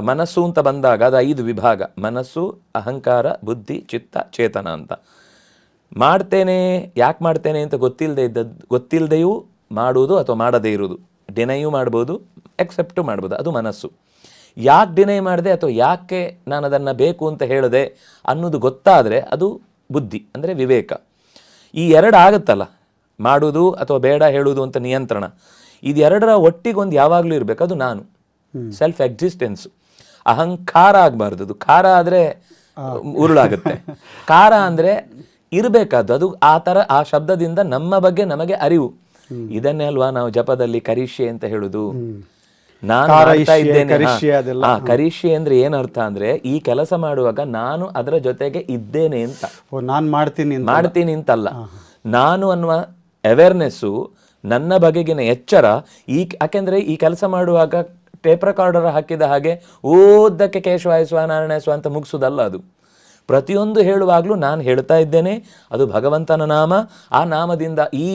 ಮನಸ್ಸು ಅಂತ ಬಂದಾಗ ಅದು ಐದು ವಿಭಾಗ. ಮನಸ್ಸು, ಅಹಂಕಾರ, ಬುದ್ಧಿ, ಚಿತ್ತ, ಚೇತನ ಅಂತ. ಮಾಡ್ತೇನೆ, ಯಾಕೆ ಮಾಡ್ತೇನೆ ಅಂತ ಗೊತ್ತಿಲ್ಲದೆ ಇದ್ದದ್ದು ಗೊತ್ತಿಲ್ಲದೆಯೂ ಮಾಡುವುದು ಅಥವಾ ಮಾಡದೇ ಇರುವುದು. ಡಿನೈಯೂ ಮಾಡ್ಬೋದು, ಎಕ್ಸೆಪ್ಟು ಮಾಡ್ಬೋದು. ಅದು ಮನಸ್ಸು. ಯಾಕೆ ಡಿನೈ ಮಾಡಿದೆ ಅಥವಾ ಯಾಕೆ ನಾನು ಅದನ್ನು ಬೇಕು ಅಂತ ಹೇಳಿದೆ ಅನ್ನೋದು ಗೊತ್ತಾದರೆ ಅದು ಬುದ್ಧಿ, ಅಂದರೆ ವಿವೇಕ. ಈ ಎರಡು ಆಗುತ್ತಲ್ಲ? ಮಾಡುವುದು ಅಥವಾ ಬೇಡ ಹೇಳುವುದು ಅಂತ ನಿಯಂತ್ರಣ. ಇದೆರಡರ ಒಟ್ಟಿಗೊಂದು ಯಾವಾಗಲೂ ಇರಬೇಕು, ಅದು ನಾನು. ಸೆಲ್ಫ್ ಎಕ್ಸಿಸ್ಟೆನ್ಸ್ ಅಹಂಕಾರ ಆಗಬಾರ್ದು. ಅದು ಖಾರ ಆದರೆ ಉರುಳಾಗುತ್ತೆ. ಖಾರ ಅಂದರೆ ಇರಬೇಕಾದ್ದು. ಅದು ಆ ಥರ ಆ ಶಬ್ದದಿಂದ ನಮ್ಮ ಬಗ್ಗೆ ನಮಗೆ ಅರಿವು. ಇದನ್ನೇ ಅಲ್ವಾ ನಾವು ಜಪದಲ್ಲಿ ಕರಿಷೆ ಅಂತ ಹೇಳುದು? ನಾನು ಮಾಡ್ತಾ ಇದ್ದೇನೆ. ಅಂದ್ರೆ ಏನರ್ಥ ಅಂದ್ರೆ ಈ ಕೆಲಸ ಮಾಡುವಾಗ ನಾನು ಅದರ ಜೊತೆಗೆ ಇದ್ದೇನೆ ಅಂತ. ನಾನು ಮಾಡ್ತೀನಿ ಮಾಡ್ತೀನಿ ಅಂತಲ್ಲ. ನಾನು ಅನ್ನುವ ಅವೇರ್ನೆಸ್ಸು ನನ್ನ ಬಗೆಗಿನ ಎಚ್ಚರ ಈ ಯಾಕೆಂದ್ರೆ ಈ ಕೆಲಸ ಮಾಡುವಾಗ ಟೇಪ್ ರೆಕಾರ್ಡರ್ ಹಾಕಿದ ಹಾಗೆ ಓದಕ್ಕೆ ಕೇಶವಾಯ ಸ್ವ ನಾರಾಯಣ ಸ್ವ ಅಂತ ಮುಗಿಸೋದಲ್ಲ ಅದು. ಪ್ರತಿಯೊಂದು ಹೇಳುವಾಗಲೂ ನಾನು ಹೇಳ್ತಾ ಇದ್ದೇನೆ, ಅದು ಭಗವಂತನ ನಾಮ. ಆ ನಾಮದಿಂದ ಈ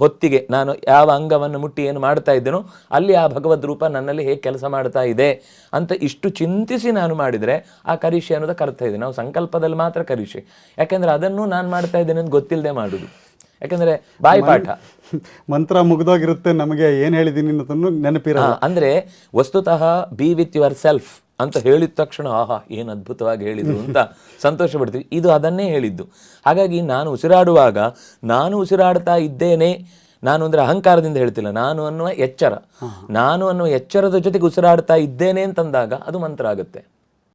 ಹೊತ್ತಿಗೆ ನಾನು ಯಾವ ಅಂಗವನ್ನು ಮುಟ್ಟಿ ಏನು ಮಾಡ್ತಾ ಇದ್ದೇನೋ, ಅಲ್ಲಿ ಆ ಭಗವದ್ ರೂಪ ನನ್ನಲ್ಲಿ ಹೇಗೆ ಕೆಲಸ ಮಾಡ್ತಾ ಇದೆ ಅಂತ ಇಷ್ಟು ಚಿಂತಿಸಿ ನಾನು ಮಾಡಿದರೆ ಆ ಕರಿಷೆ ಅನ್ನೋದು ಕರ್ತಾ ಇದೆ. ನಾವು ಸಂಕಲ್ಪದಲ್ಲಿ ಮಾತ್ರ ಕರಿಷೆ ಯಾಕೆಂದರೆ ಅದನ್ನು ನಾನು ಮಾಡ್ತಾ ಇದ್ದೇನೆ ಅಂತ ಗೊತ್ತಿಲ್ಲದೆ ಮಾಡುದು. ಯಾಕೆಂದ್ರೆ ಬಾಯಿಪಾಠ ಮಂತ್ರ ಮುಗ್ದೋಗಿರುತ್ತೆ ನಮಗೆ ಏನು ಹೇಳಿದ್ದೀನಿ ಅನ್ನೋದನ್ನು ನೆನಪಿರಲ್ಲ. ಅಂದ್ರೆ ವಸ್ತುತಃ ಬಿ ವಿತ್ ಯುವರ್ ಸೆಲ್ಫ್ ಅಂತ ಹೇಳಿದ ತಕ್ಷಣ ಆಹಾ ಏನು ಅದ್ಭುತವಾಗಿ ಹೇಳಿದ್ರು ಅಂತ ಸಂತೋಷ ಪಡ್ತೀವಿ ಇದು ಅದನ್ನೇ ಹೇಳಿದ್ದು. ಹಾಗಾಗಿ ನಾನು ಉಸಿರಾಡುವಾಗ ನಾನು ಉಸಿರಾಡ್ತಾ ಇದ್ದೇನೆ ನಾನು ಅಂದ್ರೆ ಅಹಂಕಾರದಿಂದ ಹೇಳ್ತಿಲ್ಲ ನಾನು ಅನ್ನುವ ಎಚ್ಚರ. ನಾನು ಅನ್ನುವ ಎಚ್ಚರದ ಜೊತೆಗೆ ಉಸಿರಾಡ್ತಾ ಇದ್ದೇನೆ ಅಂತಂದಾಗ ಅದು ಮಂತ್ರ ಆಗುತ್ತೆ.